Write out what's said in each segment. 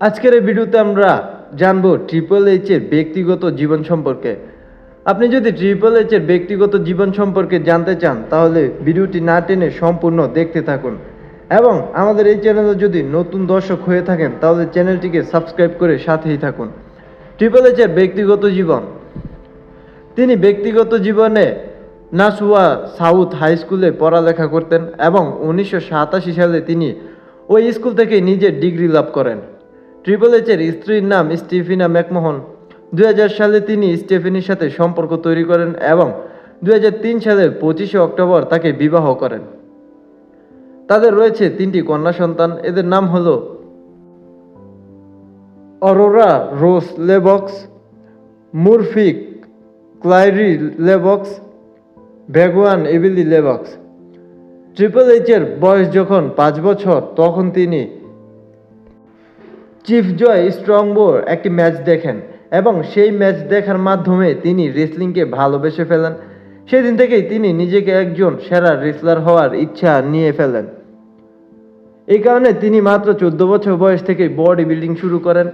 আজকের এই ভিডিওতে আমরা জানব ট্রিপল এইচ এর ব্যক্তিগত জীবন সম্পর্কে। আপনি যদি ট্রিপল এইচ এর ব্যক্তিগত জীবন সম্পর্কে জানতে চান, তাহলে ভিডিওটি না টেনে সম্পূর্ণ দেখতে থাকুন। এবং আমাদের এই চ্যানেলে যদি নতুন দর্শক হয়ে থাকেন, তাহলে চ্যানেলটিকে সাবস্ক্রাইব করে সাথেই থাকুন। ট্রিপল এইচ এর ব্যক্তিগত জীবন। তিনি ব্যক্তিগত জীবনে নাসুয়া সাউথ হাই স্কুলে পড়ালেখা করতেন এবং উনিশশো সাতাশি সালে তিনি ওই স্কুল থেকে নিজের ডিগ্রি লাভ করেন। ট্রিপল এইচের স্ত্রীর নাম স্টিফিনা ম্যাকমোহন। দুই হাজার সালে তিনি স্টেফেনির সাথে সম্পর্ক তৈরি করেন এবং দু হাজার তিন সালের পঁচিশে অক্টোবর তাকে বিবাহ করেন। তাদের রয়েছে তিনটি কন্যা সন্তান। এদের নাম হল Aurora Rose Levesque, Murphy Claire Levesque Vaughn এবিলি Levesque. Triple এইচের বয়স যখন পাঁচ বছর, তখন তিনি চিফ জয় স্ট্রং স্ট্রংবোর একটি ম্যাচ দেখেন এবং সেই ম্যাচ দেখার মাধ্যমে তিনি রেসলিংকে ভালোবেসে ফেলেন। সেদিন থেকেই তিনি নিজেকে একজন সেরা রেসলার হওয়ার ইচ্ছা নিয়ে ফেলেন। এই কারণে তিনি মাত্র চোদ্দ বছর বয়স থেকে বডি বিল্ডিং শুরু করেন।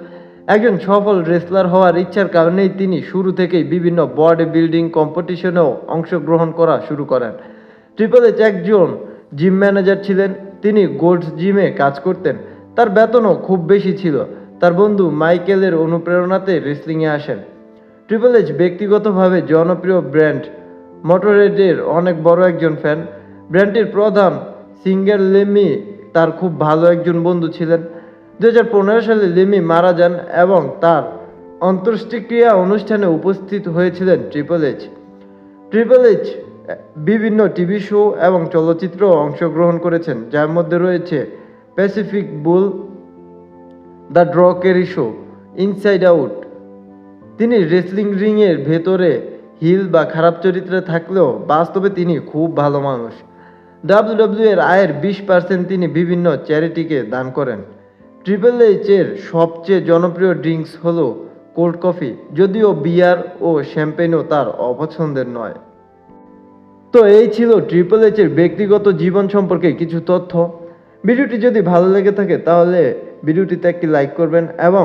একজন সফল রেসলার হওয়ার ইচ্ছার কারণেই তিনি শুরু থেকেই বিভিন্ন বডি বিল্ডিং কম্পিটিশনেও অংশগ্রহণ করা শুরু করেন। ট্রিপল এইচ একজন জিম ম্যানেজার ছিলেন। তিনি গোল্ডস জিমে কাজ করতেন। তার বেতনও খুব বেশি ছিল। তার বন্ধু মাইকেলের অনুপ্রেরণাতে রেসলিংয়ে আসেন। ট্রিপল এইচ ব্যক্তিগতভাবে জনপ্রিয় ব্র্যান্ড। মোটরেডের অনেক বড় একজন ফ্যান ব্র্যান্ডটির প্রধান সিঙ্গার লেমি তার খুব ভালো একজন বন্ধু ছিলেন। দু হাজার পনেরো সালে লেমি মারা যান এবং তার অন্ত্যেষ্টিক্রিয়া অনুষ্ঠানে উপস্থিত হয়েছিলেন ট্রিপল এইচ ট্রিপল এইচ বিভিন্ন টিভি শো এবং চলচ্চিত্র অংশগ্রহণ করেছেন, যার মধ্যে রয়েছে Pacific Blue the Drew Carey show inside out তিনি রেসলিং রিংয়ের ভেতরে হিল বা খারাপ চরিত্রে থাকলেও বাস্তবে তিনি খুব ভালো মানুষ। ডাব্লিউডাব্লিউ এর আয়ের বিশ পার্সেন্ট তিনি বিভিন্ন চ্যারিটিকে দান করেন। ট্রিপল এইচ এর সবচেয়ে জনপ্রিয় ড্রিঙ্কস হলো কোল্ড কফি, যদিও বিয়ার ও শ্যাম্পেনও তার অপছন্দের নয়। তো এই ছিল ট্রিপল এইচ এর ব্যক্তিগত জীবন সম্পর্কে কিছু তথ্য। ভিডিওটি যদি ভালো লেগে থাকে, তাহলে ভিডিওটিতে একটি লাইক করবেন এবং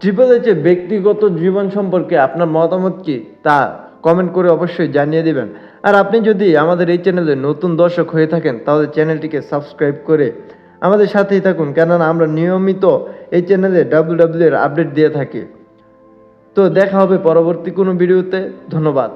ট্রিপল এইচ এর ব্যক্তিগত জীবন সম্পর্কে আপনার মতামত কি, তা কমেন্ট করে অবশ্যই জানিয়ে দিবেন। আর আপনি যদি আমাদের এই চ্যানেলে নতুন দর্শক হয়ে থাকেন, তাহলে চ্যানেলটিকে সাবস্ক্রাইব করে আমাদের সাথেই থাকুন। কেননা আমরা নিয়মিত এই চ্যানেলে ডাব্লিউ ডাব্লিউ এর আপডেট দিয়ে থাকি। তো দেখা হবে পরবর্তী কোনো ভিডিওতে ধন্যবাদ।